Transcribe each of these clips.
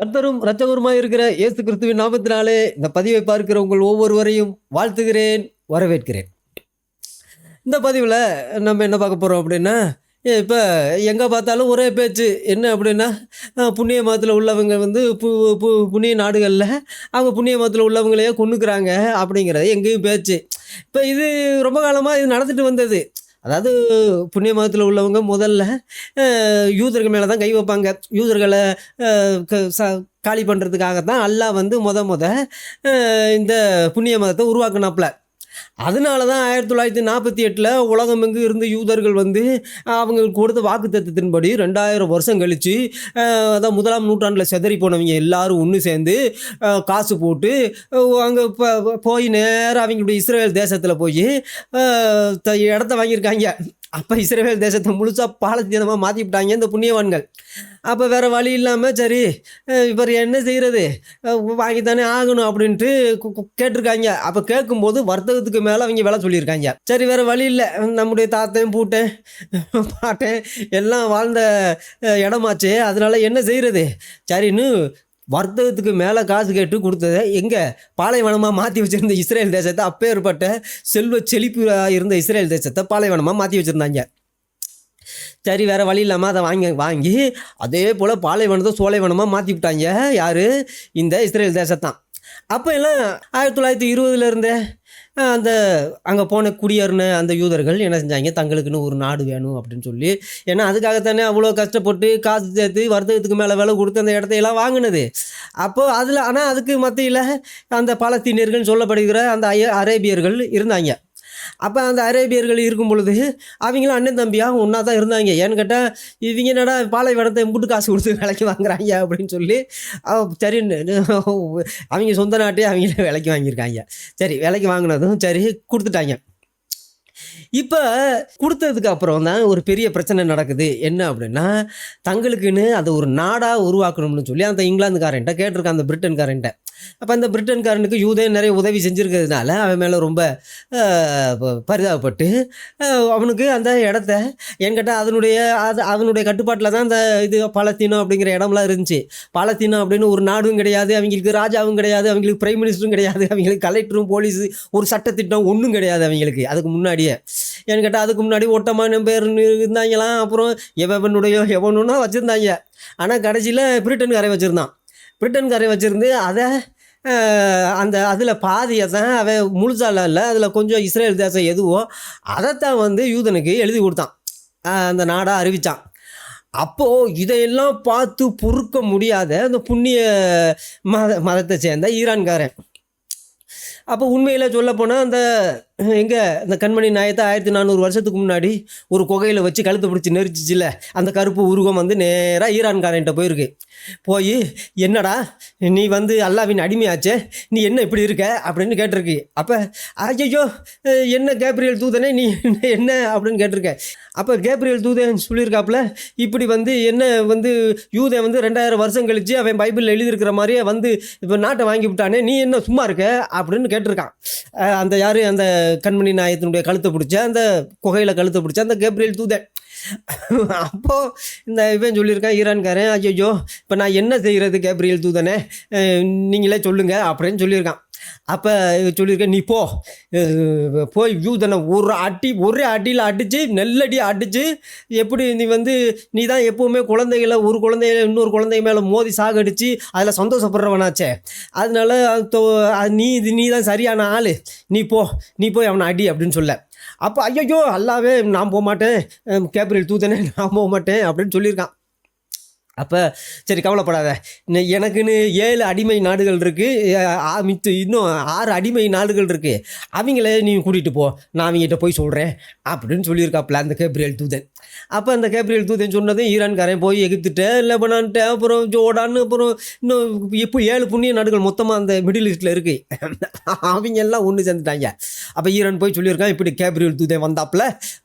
கர்த்தரும் இரட்சகருமாய் இருக்கிற இயேசு கிறிஸ்துவின் நாமத்தினாலே இந்த பதிவை பார்க்கிற உங்கள் ஒவ்வொருவரையும் வாழ்த்துகிறேன் வரவேற்கிறேன். இந்த பதிவில் நம்ம என்ன பார்க்க போகிறோம் அப்படின்னா இப்போ எங்கே பார்த்தாலும் ஒரே பேச்சு. என்ன அப்படின்னா புண்ணிய மதத்தில் உள்ளவங்க வந்து பு பு புண்ணிய நாடுகளில் அவங்க புண்ணிய மதத்தில் உள்ளவங்களையே கொண்டுக்கிறாங்க அப்படிங்கிறது எங்கேயும் பேச்சு. இப்போ இது ரொம்ப காலமாக இது நடந்துட்டு வந்தது. அதாவது புண்ணிய மதத்தில் உள்ளவங்க முதல்ல யூதர்கள் மேலே தான் கை வைப்பாங்க. யூதர்களை க- ச- காலி பண்ணுறதுக்காக தான் அல்லாஹ் வந்து முத முத இந்த புண்ணிய மதத்தை உருவாக்குனாப்புல. அதனால தான் ஆயிரத்தி தொள்ளாயிரத்தி நாற்பத்தி எட்டில் உலகமெங்கு இருந்த யூதர்கள் வந்து அவங்களுக்கு கொடுத்த வாக்கு தத்துவத்தின்படி ரெண்டாயிரம் வருஷம் கழித்து அதான் முதலாம் நூற்றாண்டில் செதறி போனவங்க எல்லாரும் ஒன்று சேர்ந்து காசு போட்டு அங்கே போய் நேராக அவங்களுடைய இஸ்ரேல் தேசத்தில் போய் த- இடத்த வாங்கியிருக்காங்க. அப்போ இஸ்ரேல் தேசத்தை முழுசாக பாலத்தீனமாக மாற்றி விட்டாங்க இந்த புண்ணியவான்கள். அப்போ வேறு வழி இல்லாமல் சரி இவர் என்ன செய்கிறது வாங்கித்தானே ஆகணும் அப்படின்ட்டு கு- கேட்டிருக்காங்க. அப்போ கேட்கும்போது வர்த்தகத்துக்கு மேலே அவங்க விலை சொல்லியிருக்காங்க. சரி வேறு வழி இல்லை. நம்முடைய தாத்தையும் பூட்டேன் பாட்டேன் எல்லாம் வாழ்ந்த இடமாச்சு இடமாச்சே. அதனால என்ன செய்கிறது சரின்னு வர்த்தகத்துக்கு மேலே காசு கேட்டு கொடுத்ததை எங்கே பாலைவனமாக மாற்றி வச்சுருந்த இஸ்ரேல் தேசத்தை அப்பேற்பட்ட செல்வ செழிப்பாக இருந்த இஸ்ரேல் தேசத்தை பாலைவனமாக மாற்றி வச்சுருந்தாங்க. சரி வேறு வழி இல்லாமல் அதை வாங்கி வாங்கி அதே போல் பாலைவனத்தை சோலைவனமாக மாற்றி விட்டாங்க. யார்? இந்த இஸ்ரேல் தேசத்தான். அப்போ எல்லாம் ஆயிரத்தி தொள்ளாயிரத்தி இருபதுலேருந்தே அந்த அங்கே போன குடியேறின அந்த யூதர்கள் என்ன செஞ்சாங்க? தங்களுக்குன்னு ஒரு நாடு வேணும் அப்படின்னு சொல்லி. ஏன்னா அதுக்காகத்தானே அவ்வளோ கஷ்டப்பட்டு காசு சேர்த்து வர்த்தகத்துக்கு மேலே விலை கொடுத்து அந்த இடத்தையெல்லாம் வாங்கினது. அப்போது அதில் ஆனால் அதுக்கு மத்தியில் அந்த பாலஸ்தீனியர்கள் சொல்லப்படுகிற அந்த அரேபியர்கள் இருந்தாங்க. அப்போ அந்த அரேபியர்கள் இருக்கும் பொழுது அவங்களும் அண்ணன் தம்பியாக ஒன்றா தான் இருந்தாங்க. ஏன்னு கேட்டால் இவங்க என்னடா பாலைவனத்தை எம்புட்டு காசு கொடுத்து விலைக்கு வாங்குறாங்க அப்படின்னு சொல்லி சரின்னு அவங்க சொந்த நாட்டே அவங்கள விலைக்கு வாங்கியிருக்காங்க. சரி விலைக்கு வாங்கினதும் சரி கொடுத்துட்டாங்க. இப்போ கொடுத்ததுக்கு அப்புறம் தான் ஒரு பெரிய பிரச்சனை நடக்குது. என்ன அப்படின்னா தங்களுக்குன்னு அதை ஒரு நாடாக உருவாக்கணும்னு சொல்லி அந்த இங்கிலாந்துக்காரன்ட்ட கேட்டிருக்கான் அந்த பிரிட்டன்காரன்ட்ட. அப்போ அந்த பிரிட்டன்காரனுக்கு யூதே நிறைய உதவி செஞ்சுருக்கிறதுனால அவன் மேலே ரொம்ப ப- பரிதாபப்பட்டு அவனுக்கு அந்த இடத்த என்கிட்ட அதனுடைய அது அவனுடைய கட்டுப்பாட்டில் தான் அந்த இது பாலத்தீனம் அப்படிங்கிற இடம்லாம் இருந்துச்சு. பாலத்தீனம் அப்படின்னு ஒரு நாடும் கிடையாது அவங்களுக்கு ராஜாவும் கிடையாது அவங்களுக்கு பிரைம் மினிஸ்டரும் கிடையாது அவங்களுக்கு கலெக்டரும் போலீஸு ஒரு சட்டத்திட்டம் ஒன்றும் கிடையாது அவங்களுக்கு. அதுக்கு முன்னாடியே. ஏன்னு கேட்டால் அதுக்கு முன்னாடி ஒட்டமான பேர் இருந்தாங்களாம் அப்புறம் எவனுடைய எவனுன்னா வச்சுருந்தாங்க. ஆனால் கடைசியில் பிரிட்டன்காரை வச்சுருந்தான். பிரிட்டன்காரை வச்சுருந்து அதை அந்த அதில் பாதியை தான் அவன் முழுசால இல்லை அதில் கொஞ்சம் இஸ்ரேல் தேசம் எதுவோ அதைத்தான் வந்து யூதனுக்கு எழுதி கொடுத்தான். அந்த நாடாக அறிவித்தான் அப்போது இதையெல்லாம் பார்த்து பொறுக்க முடியாத அந்த புண்ணிய மத மதத்தை சேர்ந்த ஈரான்காரன். அப்போ உண்மையில் சொல்லப்போனால் அந்த எங்கே? அந்த கண்மணி நாயத்தை ஆயிரத்தி நானூறு வருஷத்துக்கு முன்னாடி ஒரு குகையில் வச்சு கழுத்து பிடிச்சி நெரிச்சிச்சில்ல அந்த கருப்பு உருவம் வந்து நேராக ஈரான்காரன்ட்ட போயிருக்கு. போய் என்னடா நீ வந்து அல்லாவின் அடிமையாச்சே? நீ என்ன இப்படி இருக்க? அப்படின்னு கேட்டிருக்கு. அப்போ ஐயோ என்ன கேப்ரியல் தூதனே நீ என்ன? அப்படின்னு கேட்டிருக்க அப்போ கேப்ரியல் தூதன் சொல்லியிருக்காப்புல இப்படி வந்து என்ன வந்து யூதன் வந்து ரெண்டாயிரம் வருஷம் கழித்து அவன் பைபிளில் எழுதியிருக்கிற மாதிரியே வந்து இப்போ நாட்டை வாங்கி விட்டானே நீ என்ன சும்மா இருக்க? அப்படின்னு கேட்டிருக்கான். அந்த யார்? அந்த கண்மணி நாயத்தினுடைய கழுத்தை பிடிச்ச அந்த குகையில் கழுத்தை பிடிச்ச அந்த கேப்ரியல் தூதன் அப்போது இந்த இவன் சொல்லியிருக்கான் ஈரான்காரன் ஐயோ இப்போ நான் என்ன செய்கிறது கேப்ரியல் தூதனே? நீங்களே சொல்லுங்கள் அப்படின்னு சொல்லியிருக்கான். அப்போ சொல்லியிருக்கேன் நீ போ. போய் யூதனை ஒரு அடி ஒரே அடியில் அடித்து நெல்லடி அடித்து எப்படி நீ வந்து நீ தான் எப்போவுமே குழந்தைகளை ஒரு குழந்தைய இன்னொரு குழந்தைங்க மேலே மோதி சாகடிச்சு அதில் சந்தோஷப்படுறவனாச்சே. அதனால அது நீ இது நீ தான் சரியான ஆள். நீ போ நீ போய் அவனை அடி அப்படின்னு சொல்ல. அப்போ ஐயோ அல்லாவே நான் போக மாட்டேன் கேப்ரியல் தூதனே நான் போக மாட்டேன் அப்படின்னு சொல்லியிருக்கான். அப்போ சரி கவலைப்படாத. எனக்குன்னு ஏழு அடிமை நாடுகள் இருக்குது மித்து இன்னும் ஆறு அடிமை நாடுகள் இருக்குது அவங்கள நீ கூட்டிகிட்டு போ. நான் அவங்ககிட்ட போய் சொல்கிறேன் அப்படின்னு சொல்லியிருக்காப்புல அந்த கேப்ரியல் தூதன். அப்போ அந்த கேப்ரியல் தூதன் சொன்னதும் ஈரான்காரன் போய் எகித்துட்டு லெபனான்ட்டு அப்புறம் ஜோடான்னு அப்புறம் இன்னும் இப்போ ஏழு புண்ணிய நாடுகள் மொத்தமாக அந்த மிடில் ஈஸ்டில் இருக்குது அவங்க எல்லாம் ஒன்று சேர்ந்துட்டாங்க. அப்போ ஈரான் போய் சொல்லியிருக்கான் இப்படி கேப்ரியல் தூதன் வந்தாப்புல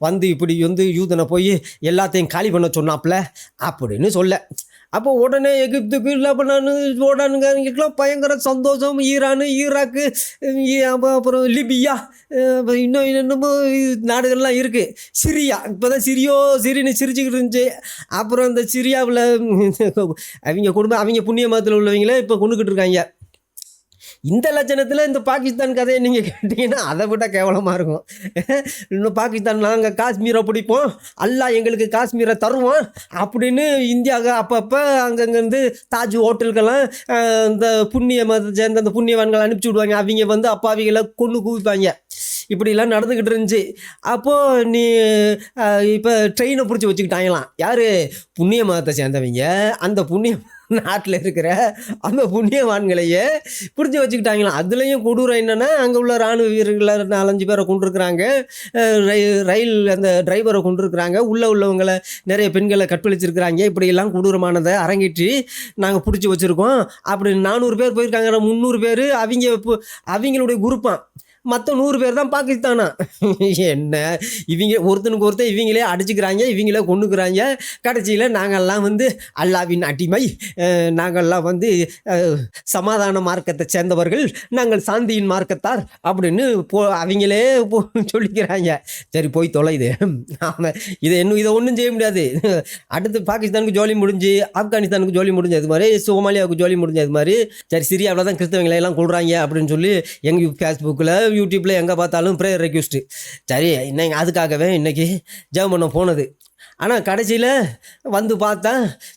வந்து இப்படி வந்து யூதனை போய் எல்லாத்தையும் காலி பண்ண சொன்னாப்புல அப்படின்னு சொல்ல. அப்போ உடனே எகிப்துக்கு லெபனானு ஜோர்டானுங்கிறவங்களுக்குலாம் பயங்கர சந்தோஷம். ஈரானு ஈராக்கு அப்புறம் லிபியா இன்னும் என்னமோ நாடுகள்லாம் இருக்குது சிரியா இப்போ தான் சிரியோ சிரின்னு சிரிச்சுக்கிட்டு இருந்துச்சு. அப்புறம் இந்த சிரியாவில் அவங்க குடும்பம் அவங்க புண்ணிய மதத்தில் உள்ளவங்களே இப்போ கொண்டுக்கிட்டு இருக்காங்க. இந்த லட்சணத்தில் இந்த பாகிஸ்தான் கதையை நீங்கள் கேட்டிங்கன்னா அதை விட கேவலமாக இருக்கும். இன்னும் பாகிஸ்தான் நாங்கள் காஷ்மீரை பிடிப்போம். அல்லா எங்களுக்கு காஷ்மீரை தருவோம் அப்படின்னு இந்தியாவுக்கு அப்பப்போ அங்கங்கேருந்து தாஜ் ஹோட்டலுக்கெல்லாம் இந்த புண்ணிய மதத்தை சேர்ந்த அந்த புண்ணியவான்களை அனுப்பிச்சி விடுவாங்க. அவங்க வந்து அப்பாவிகளை கொண்டு குவிப்பாங்க. இப்படிலாம் நடந்துக்கிட்டு இருந்துச்சு. அப்போது நீ இப்போ ட்ரெயினை பிடிச்சி வச்சுக்கிட்டாங்களாம். யார்? புண்ணிய மதத்தை சேர்ந்தவங்க. அந்த புண்ணிய நாட்டில் இருக்கிற அந்த புண்ணியவான்களையே பிடிச்சி வச்சுக்கிட்டாங்களாம் அதுலேயும் கொடூரம் என்னென்னா அங்கே உள்ள இராணுவ வீரர்களை நாலஞ்சு பேரை கொண்டிருக்கிறாங்க ரயில் அந்த டிரைவரை கொண்டிருக்கிறாங்க உள்ளே உள்ளவங்களை நிறைய பெண்களை கற்பழிச்சிருக்கிறாங்க. இப்படியெல்லாம் கொடூரமானதை அரங்கேற்றி நாங்கள் பிடிச்சி வச்சுருக்கோம். அப்படி நானூறு பேர் போயிருக்காங்க. முந்நூறு பேர் அவங்க இப்போ அவங்களுடைய குரூப்பான் மற்ற நூறு பேர் தான் பாகிஸ்தானா? என்ன? இவங்க ஒருத்தனுக்கு ஒருத்தன் இவங்களே அடிச்சுக்கிறாங்க இவங்களே கொண்டுக்கிறாங்க கடைசியில் நாங்கள்லாம் வந்து அல்லாவின் அடிமை நாங்கள்லாம் வந்து சமாதான மார்க்கத்தை சேர்ந்தவர்கள் நாங்கள் சாந்தியின் மார்க்கத்தார் அப்படின்னு போ அவங்களே போ சொல்லிக்கிறாங்க. சரி போய் தொலைது ஆமாம் இதை இன்னும் இதை ஒன்றும் செய்ய முடியாது. அடுத்து பாகிஸ்தானுக்கு ஜோலி முடிஞ்சு ஆப்கானிஸ்தானுக்கு ஜோலி முடிஞ்சது மாதிரி சோமாலியாவுக்கு ஜோலி முடிஞ்சது மாதிரி சரி சிரியாவில் தான் கிறிஸ்தவங்களை எல்லாம் கொள்கிறாங்க அப்படின்னு சொல்லி எங்கள் ஃபேஸ்புக்கில் யூடியூப்பில் எங்கே பார்த்தாலும் ப்ரேயர் ரெக்யூஸ்ட்டு சரி இன்னைக்கு அதுக்காகவே இன்னைக்கு ஜெபம் பண்ண போனது. ஆனால் கடைசியில் வந்து பார்த்தா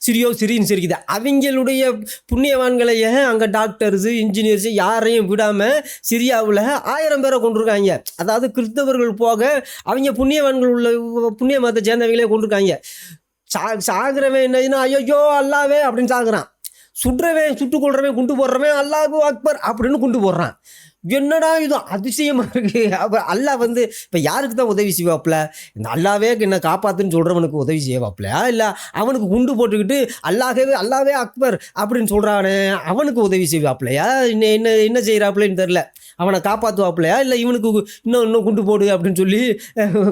சிரியோ சிரின்னு சிரிக்குது. அவங்களுடைய புண்ணியவான்களையே அங்கே டாக்டர்ஸு இன்ஜினியர்ஸு யாரையும் விடாமல் சிரியாவில் ஆயிரம் பேரை கொண்டிருக்காங்க. அதாவது கிறிஸ்தவர்கள் போக அவங்க புண்ணியவான்கள் உள்ள புண்ணிய மதத்தை சேர்ந்தவங்களே கொண்டிருக்காங்க. சா சாகிறவன் என்னதுன்னா ஐயோ அல்லாவே அப்படின்னு சாகுறான். சுடுறவன் சுட்டு கொள்றவன் குண்டு போடுறவன் அல்லாஹு அக்பர் அப்படின்னு குண்டு போடுறான். என்னடா இது அதிசயமா இருக்கு? அப்போ அல்லாஹ் வந்து இப்போ யாருக்கு தான் உதவி செய்வாப்ல இந்த அல்லாவே என்ன காப்பாத்துன்னு சொல்றவனுக்கு உதவி செய்வாப்பிலையா? இல்லை அவனுக்கு குண்டு போட்டுக்கிட்டு அல்லாஹவே அல்லாவே அக்பர் அப்படின்னு சொல்றானே அவனுக்கு உதவி செய்வாப்பிலையா? என்ன என்ன என்ன செய்கிறாப்புலன்னு தெரில அவனை காப்பாற்றுவாப்லையா இல்லை இவனுக்கு இன்னும் இன்னும் குண்டு போடு அப்படின்னு சொல்லி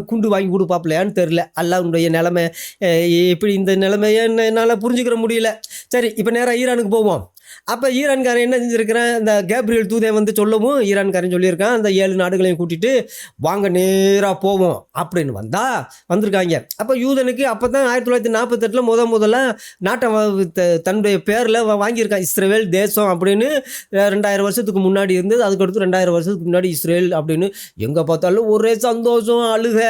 குண்டு வாங்கி கொடுப்பாப்புலையான்னு தெரில அல்லாவுடைய நிலைமை அஹ், எப்படி இந்த நிலைமையை என்ன- என்னால் புரிஞ்சுக்கிற முடியல. சரி இப்போ நேராக ஈரானுக்கு போவோம். அப்போ ஈரான்காரன் என்ன செஞ்சுருக்கிறேன்? இந்த கேப்ரியல் தூதே வந்து சொல்லவும் ஈரான்காரன் சொல்லியிருக்கான். அந்த ஏழு நாடுகளையும் கூட்டிட்டு வாங்க நேராக போவோம் அப்படின்னு வந்தால் வந்திருக்காங்க. அப்போ யூதனுக்கு அப்போ தான் ஆயிரத்தி தொள்ளாயிரத்தி நாற்பத்தெட்டில் முத முதல்ல நாட்டை தன்னுடைய பேரில் வாங்கியிருக்கான். இஸ்ரேல் தேசம் அப்படின்னு ரெண்டாயிரம் வருஷத்துக்கு முன்னாடி இருந்தது. அதுக்கடுத்து ரெண்டாயிரம் வருஷத்துக்கு முன்னாடி இஸ்ரேல் அப்படின்னு. எங்கே பார்த்தாலும் ஒரே சந்தோஷம் அழுக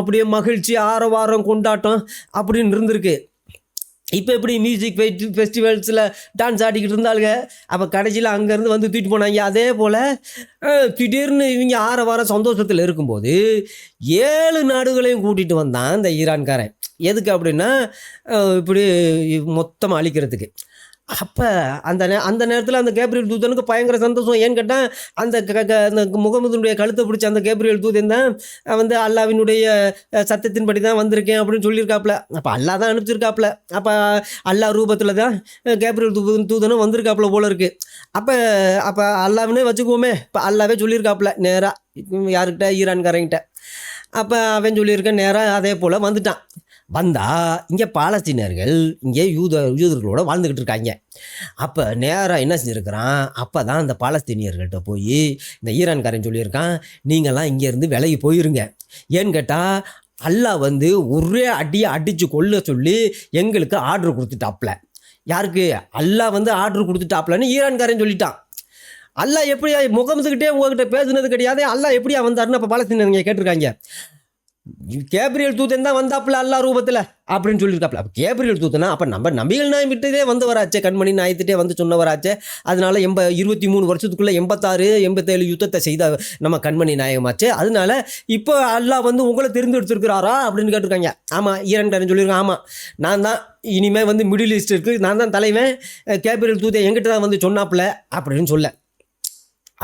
அப்படியே மகிழ்ச்சி ஆரவாரம் கொண்டாட்டம் அப்படின்னு இருந்திருக்கு. இப்போ எப்படி மியூசிக் ஃபெஸ்டிவல்ஸில் டான்ஸ் ஆடிக்கிட்டு இருந்தாளுங்க? அப்போ கடைசியில் அங்கேருந்து வந்து தூக்கிட்டு போனாங்க. அதே போல் திடீர்னு இவங்க ஆற வாரம் சந்தோஷத்தில் இருக்கும்போது ஏழு நாடுகளையும் கூட்டிகிட்டு வந்தான் இந்த ஈரான்காரன். எதுக்கு அப்படின்னா இப்படி மொத்தமாக அழிக்கிறதுக்கு. அப்போ அந்த நே அந்த நேரத்தில் அந்த கேப்ரியல் தூதனுக்கு பயங்கர சந்தோஷம். ஏன்னு கேட்டால் அந்த க- க- அந்த முகமதுனுடைய கழுத்தை பிடிச்ச அந்த கேப்ரியல் தூதன் தான் வந்து அல்லாவினுடைய சத்தியத்தின்படி தான் வந்திருக்கேன் அப்படின்னு சொல்லியிருக்காப்புல. அப்போ அல்லாஹ் தான் அனுப்பிச்சிருக்காப்புல. அப்போ அல்லாஹ் ரூபத்தில் தான் கேப்ரியல் தூதன் தூதனும் வந்திருக்காப்புல போல இருக்குது அப்போ அப்போ அல்லாவினே வச்சுக்குவோமே. இப்போ அல்லாவே சொல்லியிருக்காப்புல நேராக யாருக்கிட்ட ஈரான்காரங்கிட்ட. அப்போ அவன் சொல்லியிருக்கேன் நேராக அதே போல் வந்துட்டான். வந்தால் இங்கே பாலஸ்தீனர்கள் இங்கே யூத யூதர்களோட வாழ்ந்துக்கிட்டு இருக்காங்க. அப்போ நேராக என்ன செஞ்சுருக்கிறான்? அப்போ தான் அந்த பாலஸ்தீனியர்கள்ட்ட போய் இந்த ஈரான்காரன் சொல்லியிருக்கான் நீங்கள்லாம் இங்கேருந்து விலகி போயிருங்க. ஏன்னு கேட்டால் அல்லாஹ் வந்து ஒரே அடியை அடித்து கொள்ள சொல்லி எங்களுக்கு ஆர்டர் கொடுத்துட்டாப்ல. யாருக்கு? அல்லாஹ் வந்து ஆர்டர் கொடுத்துட்டாப்லன்னு ஈரான்காரன் சொல்லிட்டான். அல்லாஹ் எப்படியா முகமதுக்கிட்டே உங்ககிட்ட பேசுனது கிடையாது அல்லாஹ் எப்படியா வந்தாருன்னு அப்போ பாலஸ்தீனங்க கேட்டிருக்காங்க. கேப்ரியல் தூதன் தான் வந்தாப்புல அல்லா ரூபத்தில் அப்படின்னு சொல்லியிருக்காப்புல. அப்போ கேப்ரியல் தூதனா அப்போ நம்ம நம்பிகள் நாய் விட்டதே வந்தவராச்சே கண்மணி நாயத்திட்டே வந்து சொன்னவராச்சே. அதனால எம்ப இருபத்தி மூணு வருஷத்துக்குள்ளே எண்பத்தாறு எண்பத்தேழு யுத்தத்தை செய்த நம்ம கண்மணி நாயகமாச்சே. அதனால இப்போ அல்லாஹ் வந்து உங்களை தெரிந்தெடுத்திருக்கிறாரா அப்படின்னு கேட்டிருக்காங்க. ஆமாம் ஈரன்காரன் சொல்லியிருக்கான் ஆமாம் நான் தான் இனிமேல் வந்து மிடில் ஈஸ்ட் இருக்குது நான் தான் தலைவன். கேப்ரியல் தூதன் எங்கிட்ட தான் வந்து சொன்னாப்புல அப்படின்னு சொல்ல.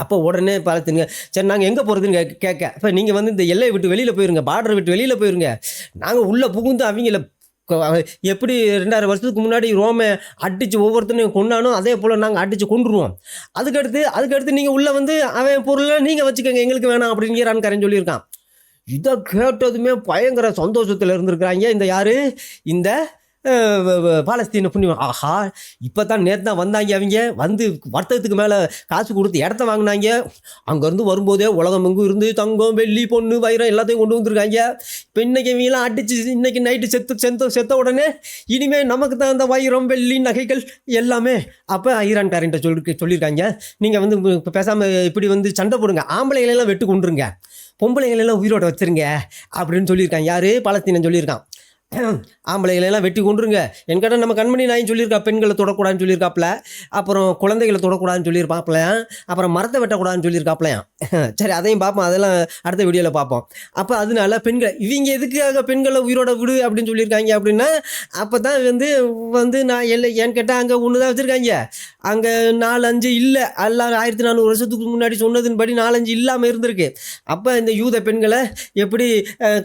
அப்போ உடனே பார்த்துங்க சரி நாங்கள் எங்கே போகிறதுன்னு கே கேட்க. இப்போ நீங்கள் வந்து இந்த எல்லையை விட்டு வெளியில் போயிருங்க பார்டரை விட்டு வெளியில் போயிருங்க. நாங்கள் உள்ளே புகுந்து அவங்கள எப்படி ரெண்டாயிரம் வருஷத்துக்கு முன்னாடி ரோமை அடித்து ஒவ்வொருத்தனையும் கொண்டானோ அதே போல் நாங்கள் அடித்து கொண்டுருவோம் அதுக்கடுத்து அதுக்கடுத்து நீங்கள் உள்ளே வந்து அவன் பொருளை நீங்கள் வச்சுக்கோங்க எங்களுக்கு வேணாம் அப்படிங்கிறான்காரன் சொல்லியிருக்கான். இதை கேட்டதுமே பயங்கர சந்தோஷத்தில் இருந்திருக்கிறாங்க. இந்த யார்? இந்த பாலஸ்தீன புண்ணியம். ஆஹா இப்போ தான் நேற்று தான் வந்தாங்க அவங்க. வந்து வர்த்தகத்துக்கு மேலே காசு கொடுத்து இடத்த வாங்கினாங்க. அங்கேருந்து வரும்போதே உலகம் எங்கும் இருந்து தங்கம் வெள்ளி பொண்ணு வைரம் எல்லாத்தையும் கொண்டு வந்திருக்காங்க. இப்போ இன்னைக்கு இவங்கெல்லாம் அடிச்சு இன்றைக்கி நைட்டு செத்து செத்த செத்த உடனே இனிமேல் நமக்கு தான் அந்த வைரம் வெள்ளி நகைகள் எல்லாமே அப்போ ஈரான்காரன்ட்ட சொல்லி சொல்லியிருக்காங்க. நீங்கள் வந்து இப்போ பேசாமல் இப்படி வந்து சண்டை போடுங்க. ஆம்பளைகளெல்லாம் வெட்டு கொண்டுருங்க பொம்பளைகளெல்லாம் உயிரோட வச்சிருங்க அப்படின்னு சொல்லியிருக்காங்க. யார்? பாலஸ்தீனன் சொல்லியிருக்கான். ஆம்பளைகளெல்லாம் வெட்டி கொண்டுருங்க என்கிட்ட நம்ம கண்மணி நாயும் சொல்லியிருக்கா பெண்களை தொடக்கூடாதுன்னு சொல்லியிருக்காப்புல அப்புறம் குழந்தைகளை தொடக்கூடாதுன்னு சொல்லியிருப்பாப்லையாம் அப்புறம் மரத்தை வெட்டக்கூடாதுன்னு சொல்லியிருக்காப்லையாம் சரி அதையும் பார்ப்போம் அதெல்லாம் அடுத்த வீடியோவில் பார்ப்போம் அப்போ அதனால பெண்கள் இவங்க எதுக்காக பெண்களை உயிரோட விடு அப்படின்னு சொல்லியிருக்காங்க அப்படின்னா அப்போ தான் வந்து வந்து நான் இல்லை ஏன்னு கேட்டால் அங்கே ஒன்று தான் வச்சுருக்காங்க. அங்கே நாலு அஞ்சு இல்லை. எல்லாம் ஆயிரத்தி நானூறு வருஷத்துக்கு முன்னாடி சொன்னதுன்படி நாலஞ்சு இல்லாமல் இருந்திருக்கு. அப்போ இந்த யூத பெண்களை எப்படி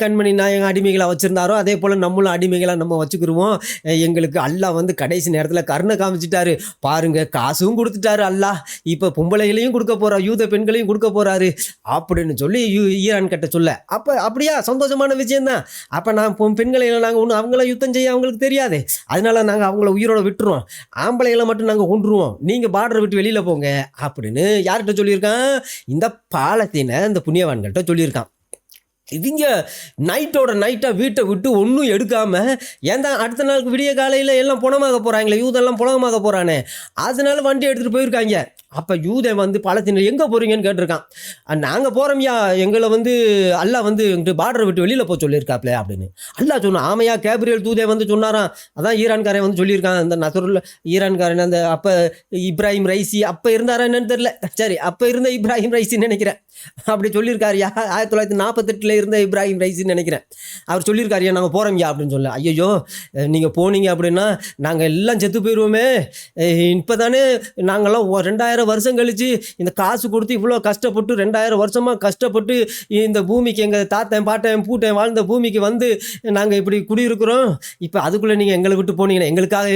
கண்மணி நாயகம் அடிமைகளாக வச்சுருந்தாரோ அதே போல் நம்ம நம்மளும் அடிமைகளாக நம்ம வச்சுக்கிருவோம். எங்களுக்கு அல்லாஹ் வந்து கடைசி நேரத்தில் கருணை காமிச்சிட்டாரு. பாருங்க காசும் கொடுத்துட்டாரு அல்லாஹ். இப்போ பொம்பளைகளையும் கொடுக்க போறா யூத பெண்களையும் கொடுக்க போறாரு. அப்படின்னு சொல்லி யூ- ஈரான் கிட்ட சொல்ல. அப்போ அப்படியா? சந்தோஷமான விஷயம்தான் அப்போ நான் பொ- பெண்களை நாங்கள் ஒன்று அவங்கள யுத்தம் செய்ய அவங்களுக்கு தெரியாது. அதனால நாங்கள் அவங்கள உயிரோட விட்டுருவோம். ஆம்பளைகளை மட்டும் நாங்கள் கொண்டுருவோம் நீங்கள் பார்டரை விட்டு வெளியில் போங்க. அப்படின்னு யார்கிட்ட சொல்லியிருக்கான்? இந்த பாலத்தீன இந்த புண்ணியவான்கிட்ட சொல்லியிருக்கான். இவங்க நைட்டோட நைட்டாக வீட்டை விட்டு ஒன்றும் எடுக்காமல் ஏன் அடுத்த நாளுக்கு விடிய காலையில் எல்லாம் புணமாக போகிறாங்களே யூதெல்லாம் புணமாக போகிறானே அதனால வண்டி எடுத்துகிட்டு போயிருக்காங்க. அப்போ யூதன் வந்து பாலத்தீனர் எங்கே போகிறீங்கன்னு கேட்டிருக்கான். நாங்கள் போகிறோம்யா எங்களை வந்து அல்லாஹ் வந்து எங்கிட்ட பார்டரை விட்டு வெளியில் போக சொல்லியிருக்காப்ல அப்படின்னு. அல்லா சொன்னான் ஆமையா கேப்ரியல் தூதே வந்து சொன்னாராம். அதான் ஈரான்காரன் வந்து சொல்லியிருக்கான். அந்த நசருல்ல ஈரான்காரன் அந்த அப்போ இப்ராஹிம் ரைசி அப்போ இருந்தாரா என்னன்னு தெரில சரி அப்போ இருந்த இப்ராஹிம் ரைசின்னு நினைக்கிறேன். அப்படி சொல்லியிருக்காருயா ஆயிரத்தி தொள்ளாயிரத்தி நாற்பத்தெட்டில் இருந்த இப்ராஹிம் ரைசின்னு நினைக்கிறேன். அவர் சொல்லியிருக்காருயா நாங்கள் போகிறோம்யா அப்படின்னு சொல்ல ஐயோ நீங்கள் போனீங்க அப்படின்னா நாங்கள் எல்லாம் செத்து போயிடுவோமே இப்போ தானே நாங்களாம் ரெண்டாயிரம் ரெண்டாயிரம் வருஷம் கழித்து இந்த காசு கொடுத்து இவ்வளோ கஷ்டப்பட்டு ரெண்டாயிரம் வருஷமாக கஷ்டப்பட்டு இந்த பூமிக்கு எங்கள் தாத்தன் பாட்டன் பூட்டன் வாழ்ந்த பூமிக்கு வந்து நாங்கள் இப்படி குடியிருக்கிறோம். இப்போ அதுக்குள்ளே நீங்கள் எங்களை விட்டு போனீங்கன்னா எங்களுக்காக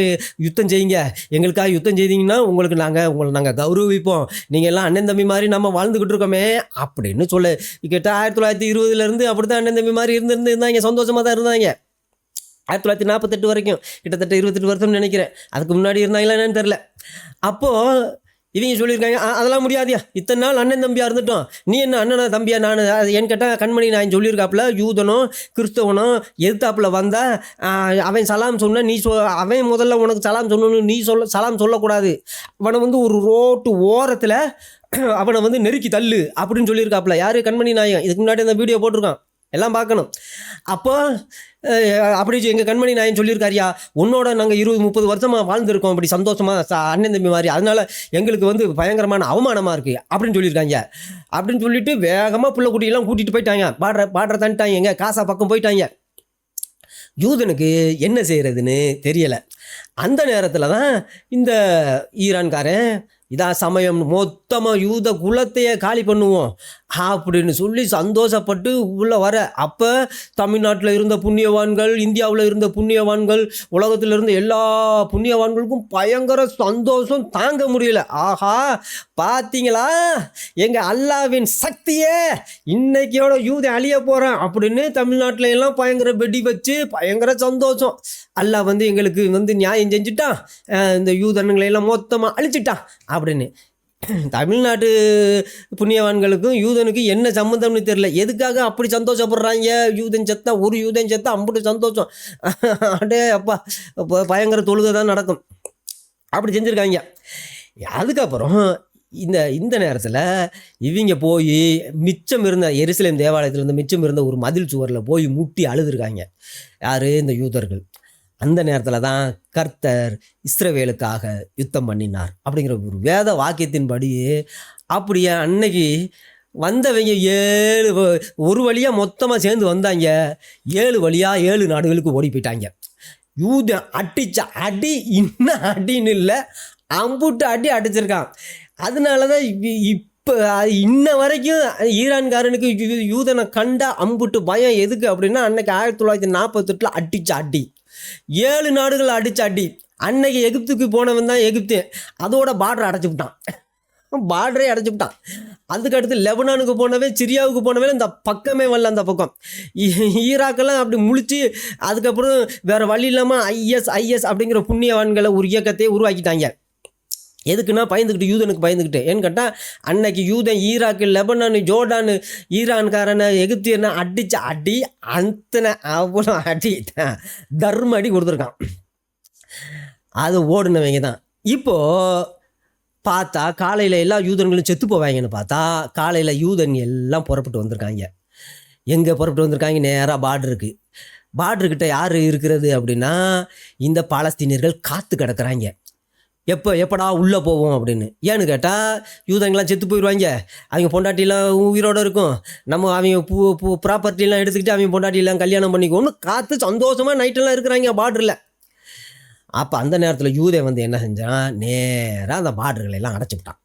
யுத்தம் செய்யுங்க. எங்களுக்காக யுத்தம் செய்தீங்கன்னா உங்களுக்கு நாங்கள் உங்களை நாங்கள் கௌரவிப்போம். நீங்கள் எல்லாம் அண்ணன் தம்பி மாதிரி நம்ம வாழ்ந்துக்கிட்டு இருக்கோமே அப்படின்னு சொல்ல. கிட்ட ஆயிரத்தி தொள்ளாயிரத்தி இருபதுலேருந்து அப்படி தான் அண்ணன் தம்பி மாதிரி இருந்திருந்து இருந்தாங்க. சந்தோஷமாக தான் இருந்தாங்க. ஆயிரத்தி தொள்ளாயிரத்தி நாற்பத்தெட்டு வரைக்கும். கிட்டத்தட்ட இருபத்தெட்டு வருஷம்னு நினைக்கிறேன். அதுக்கு முன்னாடி இருந்தாங்களா என்னன்னு தெரில அப்போது இவங்க சொல்லியிருக்காங்க. "ஆ, அதெல்லாம் முடியாதியா? இத்தனை நாள் அண்ணன் தம்பியாக இருந்துட்டோம். நீ என்ன அண்ணனா தம்பியா? நான் அது கேட்டால் கண்மணி நான் சொல்லியிருக்காப்புல யூதனும் கிறிஸ்தவனும் எதிர்த்தாப்புல வந்தால் அவன் சலாம் சொன்ன நீ சொ அவன் முதல்ல உனக்கு சலாம் சொல்லணும் நீ சொல்ல சலாம் சொல்லக்கூடாது. அவனை வந்து ஒரு ரோட்டு ஓரத்தில் அவனை வந்து நெருக்கி தள்ளு அப்படின்னு சொல்லியிருக்காப்புல. யார்? கண்மணி நாயகம் இதுக்கு முன்னாடி அந்த வீடியோ போட்டிருக்கான். எல்லாம் பார்க்கணும். அப்போ அப்படி எங்கள் கண்மணி நாயன் சொல்லியிருக்காருயா உன்னோட நாங்கள் இருபது முப்பது வருஷமாக வாழ்ந்துருக்கோம் அப்படி சந்தோஷமாக ச அண்ணன் தம்பி மாதிரி. அதனால எங்களுக்கு வந்து பயங்கரமான அவமானமாக இருக்குது அப்படின்னு சொல்லியிருக்காங்க அப்படின்னு சொல்லிட்டு வேகமாக பிள்ளை குட்டியெல்லாம் கூட்டிகிட்டு போயிட்டாங்க பாடுற பாடுற தந்துட்டாங்க எங்கள் காசா பக்கம் போயிட்டாங்க யூதனுக்கு என்ன செய்கிறதுன்னு தெரியலை. அந்த நேரத்தில் தான் இந்த ஈரான்காரன் இதான் சமயம் மொத்தமாக யூத குலத்தையே காலி பண்ணுவோம். அப்படின்னு சொல்லி சந்தோஷப்பட்டு உள்ளே வர அப்போ தமிழ்நாட்டில் இருந்த புண்ணியவான்கள் இந்தியாவில் இருந்த புண்ணியவான்கள் உலகத்தில் இருந்த எல்லா புண்ணியவான்களுக்கும் பயங்கர சந்தோஷம் தாங்க முடியல. ஆஹா பார்த்தீங்களா எங்கள் அல்லாவின் சக்தியே இன்னைக்கோட யூதை அழிய போகிறான் அப்படின்னு தமிழ்நாட்டில் எல்லாம் பயங்கர வெடி வச்சு பயங்கர சந்தோஷம். அல்லாஹ் வந்து எங்களுக்கு வந்து நியாயம் செஞ்சுட்டான். இந்த யூதனுங்களை எல்லாம் மொத்தமாக அழிச்சிட்டான். அப்படின்னு. தமிழ்நாட்டு புண்ணியவான்களுக்கும் யூதனுக்கும் என்ன சம்மந்தம்னு தெரியல. எதுக்காக அப்படி சந்தோஷப்படுறாங்க? யூதன் செத்தா ஒரு யூதன் செத்தா அம்புட்டு சந்தோஷம். அடே அப்பா பயங்கர தொழுகை தான் நடக்கும். அப்படி செஞ்சுருக்காங்க. அதுக்கப்புறம் இந்த இந்த நேரத்தில் இவங்க போய் மிச்சம் இருந்த எருசலேம் தேவாலயத்தில் இருந்து மிச்சம் இருந்த ஒரு மதில் சுவரில் போய் முட்டி அழுதுருக்காங்க. யார்? இந்த யூதர்கள். அந்த நேரத்தில் தான் கர்த்தர் இஸ்ரவேலுக்காக யுத்தம் பண்ணினார். அப்படிங்கிற ஒரு வேத வாக்கியத்தின்படி அப்படியே அன்னைக்கு வந்தவங்க ஏழு ஒரு வழியாக மொத்தமாக சேர்ந்து வந்தாங்க. ஏழு வழியாக ஏழு நாடுகளுக்கு ஓடி போயிட்டாங்க. யூதன் அடிச்ச அடி இன்னும் அடின்னு இல்லை அம்புட்டு அடி அடிச்சிருக்கான். அதனால தான் இப்போ இன்ன வரைக்கும் ஈரான்காரனுக்கு யூ- யூதனை கண்டா அம்புட்டு பயம் எதுக்கு அப்படின்னா அன்னைக்கு ஆயிரத்தி தொள்ளாயிரத்தி நாற்பத்தெட்டில் அடிச்ச அடி. ஏழு நாடுகள் அடிச்சு அடி அன்னைக்கு எகிப்துக்கு போனவன் தான் எகிப்து அதோட பார்டர் அடைச்சி விட்டான். பார்டரே அடைச்சி விட்டான். அதுக்கு அடுத்து லெபனானுக்கு போனவே சிரியாவுக்கு போனவே இந்த பக்கமே வரல அந்த பக்கம். ஈராக்கெல்லாம் அப்படி முழிச்சு அதுக்கப்புறம் வேறு வழி இல்லாமல் ஐஎஸ் ஐஎஸ் அப்படிங்கிற புண்ணியவான்களை ஒரு இயக்கத்தையே உருவாக்கிட்டாங்க. எதுக்குன்னா பயந்துக்கிட்டு யூதனுக்கு பயந்துக்கிட்டு ஏன்னு கேட்டால் அன்னைக்கு யூதன் ஈராக்கு லெபனானு ஜோர்டானு ஈரான்காரனை எகிப்தியனை அடித்த அடி அத்தனை அவ்வளோ அடி தர்ம அடி கொடுத்துருக்கான். அது ஓடுனவங்க தான். இப்போது பார்த்தா காலையில் எல்லா யூதன்களும் செத்து போவாங்கன்னு பார்த்தா காலையில் யூதன் எல்லாம் புறப்பட்டு வந்திருக்காங்க. எங்கே புறப்பட்டு வந்திருக்காங்க? நேராக பார்டருக்கு. பார்டருக்கிட்ட யார் இருக்கிறது அப்படின்னா இந்த பாலஸ்தீனியர்கள் காத்து கிடக்குறாங்க. எப்போ எப்படா உள்ளே போவோம் அப்படின்னு. ஏன்னு கேட்டால் யூதங்களாம் செத்து போயிடுவாங்க அவங்க பொண்டாட்டிலாம் உயிரோடு இருக்கும். நம்ம அவங்க பூ பூ ப்ராப்பர்ட்டிலாம் எடுத்துக்கிட்டு அவங்க பொண்டாட்டிலாம் கல்யாணம் பண்ணிக்கோன்னு காத்து சந்தோஷமாக நைட்டெல்லாம் இருக்கிறாங்க பார்டரில் அப்போ அந்த நேரத்தில் யூதே வந்து என்ன செஞ்சான்? நேராக அந்த பார்டர்களெல்லாம் அடைச்சி விட்டான்.